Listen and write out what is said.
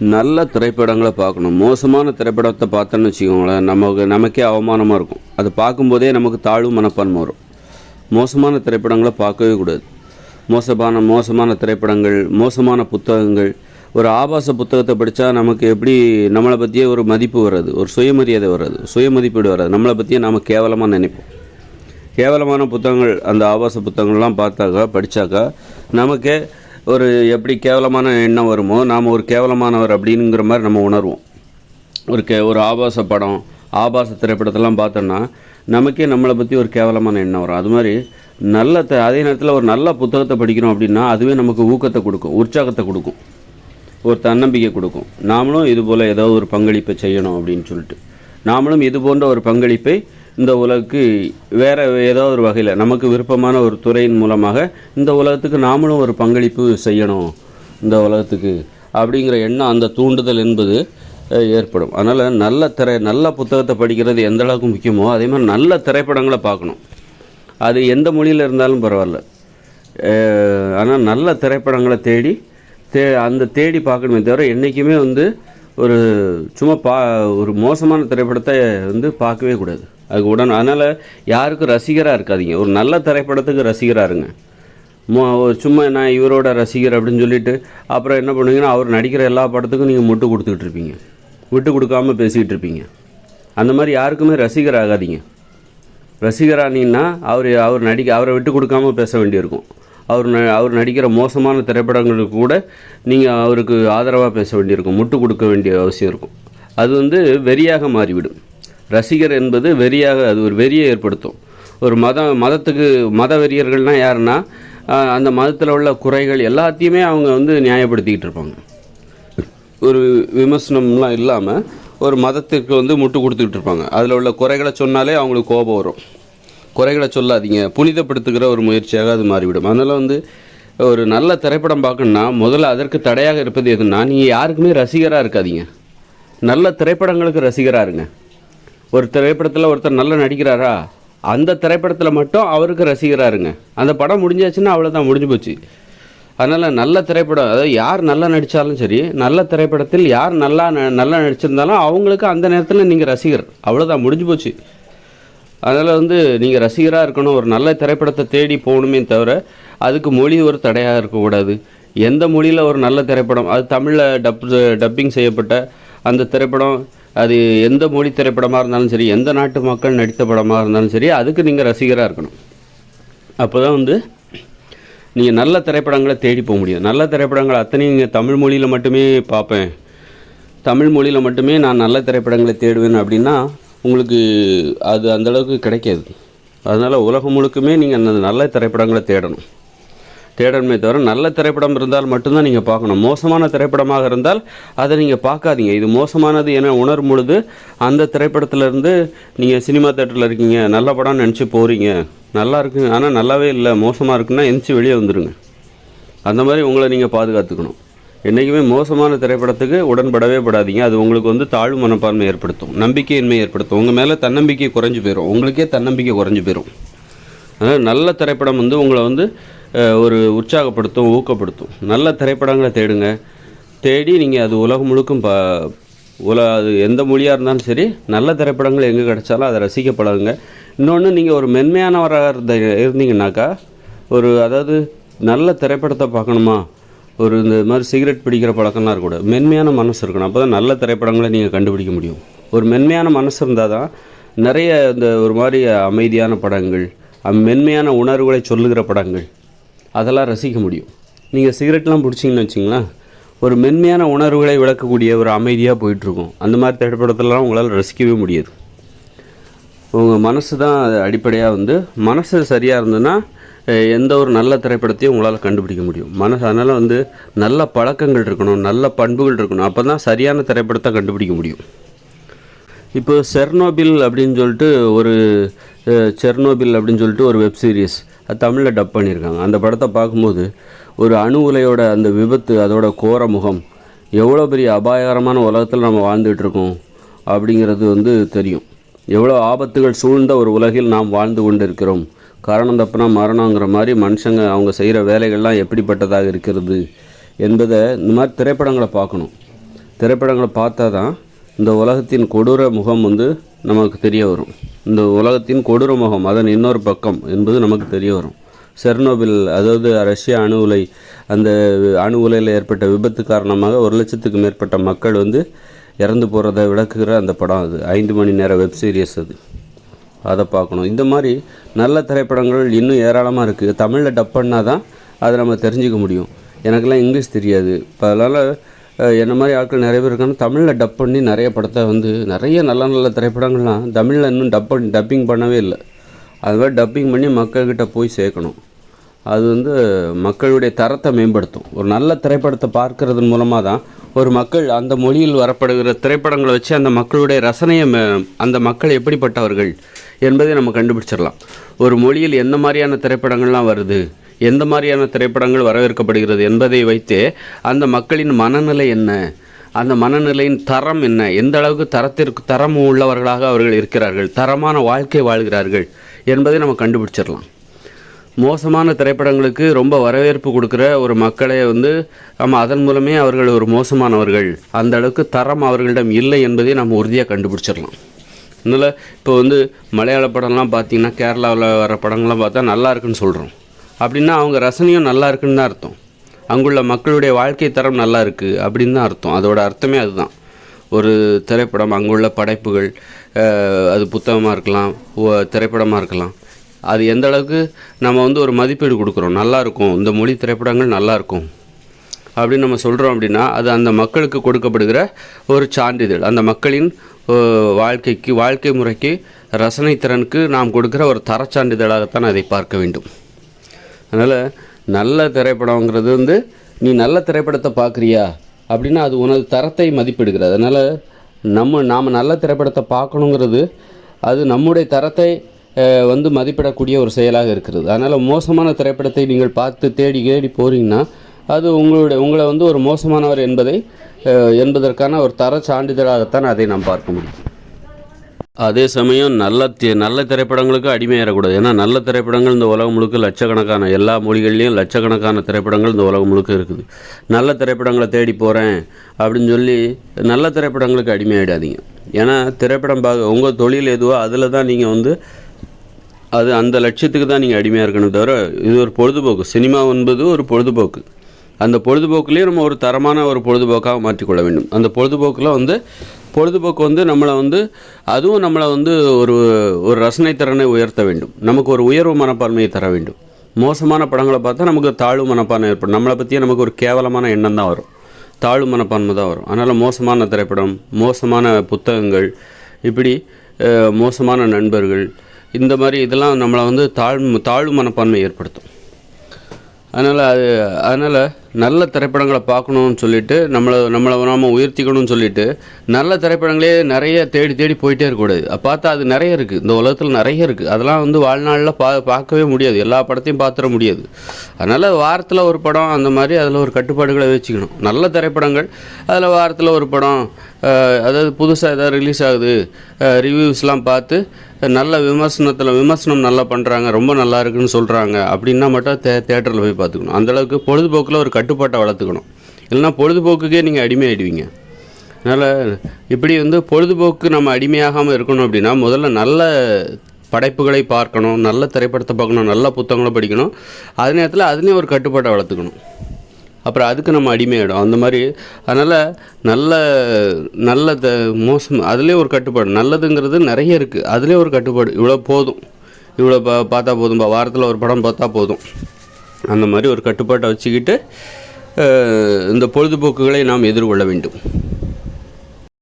நல்ல திரைப்படங்களை பார்க்கணும். மோசமான திரைப்படத்தை பார்த்தோன்னு வச்சுக்கோங்களேன் நமக்கு நமக்கே அவமானமாக இருக்கும். அது பார்க்கும்போதே நமக்கு தாழ்வு மனப்பான்மை வரும். மோசமான திரைப்படங்களை பார்க்கவே கூடாது. மோசமான மோசமான திரைப்படங்கள் மோசமான புத்தகங்கள். ஒரு ஆபாச புத்தகத்தை படித்தா நமக்கு எப்படி நம்மளை பற்றியே ஒரு மதிப்பு வராது. ஒரு சுயமரியாதை வராது. சுயமதிப்பீடு வராது. நம்மளை பற்றியே நாம் கேவலமாக நினைப்போம். கேவலமான புத்தகங்கள் அந்த ஆபாச புத்தகங்கள்லாம் பார்த்தாக்கா படித்தாக்கா நமக்கே ஒரு எப்படி கேவலமான எண்ணம் வருமோ நாம் ஒரு கேவலமானவர் அப்படிங்கிற மாதிரி நம்ம உணர்வோம். ஒரு கே ஒரு ஆபாச படம் ஆபாச திரைப்படத்தெல்லாம் பார்த்தோன்னா நமக்கே நம்மளை பற்றி ஒரு கேவலமான எண்ணம் வரும். அது மாதிரி நல்ல த அதே நேரத்தில் ஒரு நல்ல புத்தகத்தை படிக்கிறோம் அப்படின்னா அதுவே நமக்கு ஊக்கத்தை கொடுக்கும் உற்சாகத்தை கொடுக்கும். ஒரு தன்னம்பிக்கை கொடுக்கும். நாமளும் இது போல் ஏதோ ஒரு பங்களிப்பை செய்யணும் அப்படின்னு சொல்லிட்டு. நாமளும் இது போன்ற ஒரு பங்களிப்பை இந்த உலகுக்கு வேறு ஏதோ ஒரு வகையில் நமக்கு விருப்பமான ஒரு துறையின் மூலமாக இந்த உலகத்துக்கு நாமளும் ஒரு பங்களிப்பு செய்யணும் இந்த உலகத்துக்கு அப்படிங்கிற எண்ணம் அந்த தூண்டுதல் என்பது ஏற்படும். அதனால் நல்ல திரை நல்ல புத்தகத்தை படிக்கிறது எந்த அளவுக்கு முக்கியமோ அதே மாதிரி நல்ல திரைப்படங்களை பார்க்கணும். அது எந்த மொழியில் இருந்தாலும் பரவாயில்ல. ஆனால் நல்ல திரைப்படங்களை தேடி தே அந்த தேடி பார்க்கணுமே தவிர என்றைக்குமே வந்து ஒரு சும்மா பா ஒரு மோசமான திரைப்படத்தை வந்து பார்க்கவே கூடாது. அதுக்கு உடன் அதனால் யாருக்கும் ரசிகராக இருக்காதீங்க. ஒரு நல்ல திரைப்படத்துக்கு ரசிகராக இருங்க. மோ சும்மா நான் இவரோட ரசிகர் அப்படின்னு சொல்லிட்டு அப்புறம் என்ன பண்ணுவீங்கன்னா அவர் நடிக்கிற எல்லா படத்துக்கும் நீங்கள் முட்டு கொடுத்துக்கிட்டு இருப்பீங்க. விட்டு கொடுக்காம பேசிக்கிட்டு இருப்பீங்க. அந்த மாதிரி யாருக்குமே ரசிகர் ஆகாதீங்க. ரசிகரானீங்கன்னா அவர் அவர் நடிக்க அவரை விட்டு கொடுக்காம பேச வேண்டியிருக்கும். அவர் ந அவர் நடிக்கிற மோசமான திரைப்படங்களுக்கு கூட நீங்கள் அவருக்கு ஆதரவாக பேச வேண்டியிருக்கும். முட்டு கொடுக்க வேண்டிய அவசியம் இருக்கும். அது வந்து வெறியாக மாறிவிடும். ரசிகர் என்பது வெறியாக அது ஒரு வெறியை ஏற்படுத்தும். ஒரு மத மதத்துக்கு மத வெறியர்கள்னால் யாருன்னா அந்த மதத்தில் உள்ள குறைகள் எல்லாத்தையுமே அவங்க வந்து நியாயப்படுத்திக்கிட்டு இருப்பாங்க. ஒரு விமர்சனம்லாம் இல்லாமல் ஒரு மதத்திற்கு வந்து முட்டு கொடுத்துக்கிட்டு இருப்பாங்க. அதில் உள்ள குறைகளை சொன்னாலே அவங்களுக்கு கோபம் வரும். குறைகளை சொல்லாதீங்க. புனிதப்படுத்துகிற ஒரு முயற்சியாக அது மாறிவிடும். அதனால் வந்து ஒரு நல்ல திரைப்படம் பார்க்கணுன்னா முதல்ல அதற்கு தடையாக இருப்பது எதுன்னா நீங்கள் யாருக்குமே ரசிகராக இருக்காதீங்க. நல்ல திரைப்படங்களுக்கு ரசிகராக இருங்க. ஒரு திரைப்படத்தில் ஒருத்தர் நல்லா நடிக்கிறாரா? அந்த திரைப்படத்தில் மட்டும் அவருக்கு ரசிகராக இருங்க அந்த படம் முடிஞ்சாச்சுன்னா அவ்வளோதான் முடிஞ்சு போச்சு. அதனால் நல்ல திரைப்படம் அதாவது யார் நல்லா நடித்தாலும் சரி நல்ல திரைப்படத்தில் யார் நல்லா ந- நல்லா நடிச்சிருந்தாலும் அவங்களுக்கு அந்த நேரத்தில் நீங்கள் ரசிகர். அவ்வளோதான் முடிஞ்சு போச்சு. அதனால் வந்து நீங்கள் ரசிகராக இருக்கணும் ஒரு நல்ல திரைப்படத்தை தேடி போகணுமே தவிர அதுக்கு மொழி ஒரு தடையாக இருக்கக்கூடாது. எந்த மொழியில் ஒரு நல்ல திரைப்படம் அது தமிழில் டப் டப்பிங் செய்யப்பட்ட அந்த திரைப்படம் அது எந்த மொழி திரைப்படமாக இருந்தாலும் சரி எந்த நாட்டு மக்கள் நடித்த படமாக இருந்தாலும் சரி அதுக்கு நீங்கள் ரசிகராக இருக்கணும். அப்போ தான் வந்து நீங்கள் நல்ல திரைப்படங்களை தேடி போக முடியும். நல்ல திரைப்படங்கள் அத்தனையும் நீங்கள் தமிழ் மொழியில் மட்டுமே பார்ப்பேன். தமிழ் மொழியில் மட்டுமே நான் நல்ல திரைப்படங்களை தேடுவேன் அப்படின்னா உங்களுக்கு அது அந்த அளவுக்கு கிடைக்காது. அதனால் உலகம் முழுக்குமே நீங்கள் அந்த நல்ல திரைப்படங்களை தேடணும். தேடணுமே தவிர நல்ல திரைப்படம் இருந்தால் மட்டும்தான் நீங்கள் பார்க்கணும். மோசமான திரைப்படமாக இருந்தால் அதை நீங்கள் பார்க்காதீங்க. இது மோசமானது என உணரும் பொழுது அந்த திரைப்படத்திலேருந்து நீங்கள் சினிமா தேட்டரில் இருக்கீங்க. நல்ல படம்னு நினச்சி போகிறீங்க நல்லா இருக்கு. ஆனால் நல்லாவே இல்லை. மோசமாக இருக்குன்னா எந்திரிச்சு வெளியே வந்துடுங்க அந்த மாதிரி உங்களை நீங்கள் பாதுகாத்துக்கணும். என்றைக்குமே மோசமான திரைப்படத்துக்கு உடன்படவே படாதீங்க. அது உங்களுக்கு வந்து தாழ்வு மனப்பான்மை ஏற்படுத்தும். நம்பிக்கையின்மை ஏற்படுத்தும். உங்கள் மேலே தன்னம்பிக்கை குறைஞ்சி போயிடும் உங்களுக்கே தன்னம்பிக்கை குறைஞ்சி போயிடும் அதனால் நல்ல திரைப்படம் வந்து உங்களை வந்து ஒரு உற்சாகப்படுத்தும் ஊக்கப்படுத்தும். நல்ல திரைப்படங்களை தேடுங்க. தேடி நீங்கள் அது உலகம் முழுக்கும் ப உல அது எந்த மொழியாக இருந்தாலும் சரி நல்ல திரைப்படங்கள் எங்கே கிடைச்சாலும் அதை ரசிக்க பழகுங்க இன்னொன்று நீங்கள் ஒரு மென்மையானவராக இருந்த இருந்தீங்கன்னாக்கா ஒரு அதாவது நல்ல திரைப்படத்தை பார்க்கணுமா? ஒரு இந்த மாதிரி சிகரெட் பிடிக்கிற பழக்கம்லாம் இருக்கக்கூடாது. மென்மையான மனசு இருக்கணும். அப்போ தான் நல்ல திரைப்படங்களை நீங்கள் கண்டுபிடிக்க முடியும். ஒரு மென்மையான மனசு இருந்தால் தான் நிறைய இந்த ஒரு மாதிரி அமைதியான படங்கள் அம் மென்மையான உணர்வுகளை சொல்லுகிற படங்கள் அதெல்லாம் ரசிக்க முடியும். நீங்கள் சிகரெட்லாம் பிடிச்சிங்கன்னு வச்சிங்களேன் ஒரு மென்மையான உணர்வுகளை விளக்கக்கூடிய ஒரு அமைதியாக போயிட்டுருக்கும். அந்த மாதிரி திரைப்படத்தெல்லாம் உங்களால் ரசிக்கவே முடியாது. உங்கள் மனசு தான் அடிப்படையாக வந்து மனசு சரியாக இருந்ததுன்னா எந்த ஒரு நல்ல திரைப்படத்தையும் உங்களால் கண்டுபிடிக்க முடியும். மனசு அதனால் வந்து நல்ல பழக்கங்கள் இருக்கணும் நல்ல பண்புகள் இருக்கணும். அப்போ தான் சரியான திரைப்படத்தை கண்டுபிடிக்க முடியும். இப்போ செர்னோபில் அப்படின்னு சொல்லிட்டு ஒரு செர்னோபில் அப்படின்னு சொல்லிட்டு ஒரு வெப் சீரிஸ். அது தமிழில் டப் பண்ணியிருக்காங்க. அந்த படத்தை பார்க்கும்போது ஒரு அணு உலையோட அந்த விபத்து அதோட கோர முகம் எவ்வளோ பெரிய அபாயகரமான உலகத்தில் நம்ம வாழ்ந்துகிட்ருக்கோம் அப்படிங்கிறது வந்து தெரியும். எவ்வளோ ஆபத்துகள் சூழ்ந்த ஒரு உலகில் நாம் வாழ்ந்து கொண்டு இருக்கிறோம் காரணம் தப்புனா மரணங்கிற மாதிரி மனுஷங்க அவங்க செய்கிற வேலைகள்லாம் எப்படிப்பட்டதாக இருக்கிறது என்பதை இந்த மாதிரி திரைப்படங்களை பார்க்கணும். திரைப்படங்களை பார்த்தா தான் இந்த உலகத்தின் கொடூர முகம் வந்து நமக்கு தெரிய வரும். இந்த உலகத்தின் கொடூர முகம் அதன் இன்னொரு பக்கம் என்பது நமக்கு தெரிய வரும். செர்னோபில் அதாவது ரஷ்ய அணு உலை அந்த அணு உலையில் ஏற்பட்ட விபத்து காரணமாக ஒரு லட்சத்துக்கு மேற்பட்ட மக்கள் வந்து இறந்து போகிறத விளக்குகிற அந்த படம் அது. ஐந்து மணி நேர வெப் சீரியஸ் அது. அதை பார்க்கணும். இந்த மாதிரி நல்ல திரைப்படங்கள் இன்னும் ஏராளமாக இருக்குது தமிழில் டப் பண்ணால் தான் அதை நம்ம தெரிஞ்சுக்க முடியும். எனக்கெல்லாம் இங்கிலீஷ் தெரியாது. இப்போ அதனால் என்ன மாதிரி ஆட்கள் நிறைய பேர் இருக்காங்க. தமிழில் டப் பண்ணி நிறைய படத்தை வந்து நிறைய நல்ல நல்ல திரைப்படங்கள்லாம் தமிழில் இன்னும் டப் பண்ணி டப்பிங் பண்ணவே இல்லை. அது மாதிரி டப்பிங் பண்ணி மக்கள்கிட்ட போய் சேர்க்கணும். அது வந்து மக்களுடைய தரத்தை மேம்படுத்தும். ஒரு நல்ல திரைப்படத்தை பார்க்கறதன் மூலமாக தான் ஒரு மக்கள் அந்த மொழியில் வரப்படுகிற திரைப்படங்களை வச்சு அந்த மக்களுடைய ரசனையை மே- அந்த மக்கள் எப்படிப்பட்டவர்கள் என்பதை நம்ம கண்டுபிடிச்சிடலாம். ஒரு மொழியில் எந்த மாதிரியான திரைப்படங்கள்லாம் வருது? எந்த மாதிரியான திரைப்படங்கள் வரவேற்கப்படுகிறது என்பதை வைத்தே அந்த மக்களின் மனநிலை என்ன? அந்த மனநிலையின் தரம் என்ன? எந்த அளவுக்கு தரத்திற்கு தரம் உள்ளவர்களாக அவர்கள் இருக்கிறார்கள்? தரமான வாழ்க்கை வாழ்கிறார்கள் என்பதை நம்ம கண்டுபிடிச்சிடலாம். மோசமான திரைப்படங்களுக்கு ரொம்ப வரவேற்பு கொடுக்குற ஒரு மக்களை வந்து நம்ம அதன் மூலமே அவர்கள் ஒரு மோசமானவர்கள். அந்த அளவுக்கு தரம் அவர்களிடம் இல்லை என்பதை நம்ம உறுதியாக கண்டுபிடிச்சிடலாம். அதனால் இப்போ வந்து மலையாள படம்லாம் பார்த்தீங்கன்னா கேரளாவில் வர படங்கள்லாம் பார்த்தா நல்லா இருக்குன்னு சொல்கிறோம் அப்படின்னா அவங்க ரசனையும் நல்லா இருக்குன்னு தான் அர்த்தம். அங்குள்ள மக்களுடைய வாழ்க்கை தரம் நல்லா இருக்குது அப்படின்னு தான் அர்த்தம். அதோட அர்த்தமே அதுதான். ஒரு திரைப்படம் அங்குள்ள படைப்புகள் அது புத்தகமாக இருக்கலாம் ஓ- திரைப்படமாக இருக்கலாம். அது எந்த அளவுக்கு நம்ம வந்து ஒரு மதிப்பீடு கொடுக்குறோம். நல்லாயிருக்கும் இந்த மொழி திரைப்படங்கள் நல்லாயிருக்கும் அப்படின்னு நம்ம சொல்கிறோம் அப்படின்னா அது அந்த மக்களுக்கு கொடுக்கப்படுகிற ஒரு சான்றிதழ். அந்த மக்களின் வாழ்க்கைக்கு வாழ்க்கை முறைக்கு ரசனை திறனுக்கு நாம் கொடுக்குற ஒரு தரச்சான்றிதழாகத்தான் அதை பார்க்க வேண்டும். அதனால் நல்ல திரைப்படங்கிறது வந்து நீ நல்ல திரைப்படத்தை பார்க்குறியா அப்படின்னா அது உனது தரத்தை மதிப்பிடுகிறது. அதனால் நம்ம நாம் நல்ல திரைப்படத்தை பார்க்கணுங்கிறது அது நம்முடைய தரத்தை வந்து மதிப்பிடக்கூடிய ஒரு செயலாக இருக்கிறது. அதனால் மோசமான திரைப்படத்தை நீங்கள் பார்த்து தேடி தேடி போகிறீங்கன்னா அது உங்களுடைய உங்களை வந்து ஒரு மோசமானவர் என்பதை என்பதற்கான ஒரு தர சான்றிதழாகத்தான் அதை நாம் பார்க்க முடியும். அதே சமயம் நல்ல நல்ல திரைப்படங்களுக்கு அடிமையாகக்கூடாது ஏன்னா நல்ல திரைப்படங்கள் இந்த உலகம் முழுக்க லட்சக்கணக்கான எல்லா மொழிகள்லேயும் லட்சக்கணக்கான திரைப்படங்கள் இந்த உலகம் முழுக்க இருக்குது. நல்ல திரைப்படங்களை தேடி போகிறேன் அப்படின்னு சொல்லி நல்ல திரைப்படங்களுக்கு அடிமையாயிடாதீங்க ஏன்னா திரைப்படம் பார்க்க உங்கள் தொழில் எதுவோ அதில் தான் நீங்கள் வந்து அது அந்த லட்சியத்துக்கு தான் நீங்கள் அடிமையாக இருக்கணும் தவிர இது ஒரு பொழுதுபோக்கு. சினிமா என்பது ஒரு பொழுதுபோக்கு. அந்த பொழுதுபோக்குலேயே நம்ம ஒரு தரமான ஒரு பொழுதுபோக்காக மாற்றிக்கொள்ள வேண்டும். அந்த பொழுதுபோக்கில் வந்து பொழுதுபோக்கு வந்து நம்மளை வந்து அதுவும் நம்மளை வந்து ஒரு ஒரு ரசனை திறனை உயர்த்த வேண்டும். நமக்கு ஒரு உயர்வு மனப்பான்மையை தர வேண்டும். மோசமான படங்களை பார்த்தா நமக்கு தாழ்வு மனப்பான்மை ஏற்படும். நம்மளை பற்றியே நமக்கு ஒரு கேவலமான எண்ணம் தான் வரும். தாழ்வு மனப்பான்மை தான் வரும். அதனால் மோசமான திரைப்படம் மோசமான புத்தகங்கள் இப்படி மோசமான நண்பர்கள் இந்த மாதிரி இதெல்லாம் நம்மளை வந்து தாழ்வு தாழ்வு மனப்பான்மை ஏற்படுத்தும். அதனால் அது அதனால் நல்ல திரைப்படங்களை பார்க்கணும்னு சொல்லிட்டு நம்மளை நம்மளை நாம உயர்த்திக்கணும்னு சொல்லிட்டு நல்ல திரைப்படங்களே நிறைய தேடி தேடி போயிட்டே இருக்கக்கூடாது. பார்த்தா அது நிறைய இருக்குது இந்த உலகத்தில் நிறைய இருக்குது அதெல்லாம் வந்து வாழ்நாளில் பா பார்க்கவே முடியாது. எல்லா படத்தையும் பார்த்துட முடியாது. அதனால் வாரத்தில் ஒரு படம் அந்த மாதிரி அதில் ஒரு கட்டுப்பாடுகளை வச்சுக்கணும். நல்ல திரைப்படங்கள் அதில் வாரத்தில் ஒரு படம் அதாவது புதுசாக எதாவது ரிலீஸ் ஆகுது ரிவ்யூஸ்லாம் பார்த்து நல்ல விமர்சனத்தில் விமர்சனம் நல்லா பண்ணுறாங்க ரொம்ப நல்லா இருக்குன்னு சொல்கிறாங்க அப்படின்னா மட்டும் தே தேட்டரில் போய் பார்த்துக்கணும். அந்தளவுக்கு பொழுதுபோக்கில் ஒரு கட்டுப்பாட்டை வளர்த்துக்கணும். இல்லைன்னா பொழுதுபோக்குக்கே நீங்கள் அடிமையாயிடுவீங்க. அதனால் இப்படி வந்து பொழுதுபோக்கு நம்ம அடிமையாகாமல் இருக்கணும் அப்படின்னா முதல்ல நல்ல படைப்புகளை பார்க்கணும் நல்ல திரைப்படத்தை பார்க்கணும் நல்ல புத்தகங்களை படிக்கணும். அதே நேரத்தில் அதுலேயும் ஒரு கட்டுப்பாட்டை வளர்த்துக்கணும். அப்புறம் அதுக்கு நம்ம அடிமையாயிடும். அந்த மாதிரி அதனால் நல்ல நல்ல த மோசம் அதுலேயே ஒரு கட்டுப்பாடு. நல்லதுங்கிறது நிறைய இருக்குது அதுலேயே ஒரு கட்டுப்பாடு. இவ்வளோ போதும். இவ்வளோ பா பார்த்தா போதும். வாரத்தில் ஒரு படம் பார்த்தா போதும். அந்த மாதிரி ஒரு கட்டுப்பாட்டை வச்சுக்கிட்டு இந்த பொழுதுபோக்குகளை நாம் எதிர்கொள்ள வேண்டும்.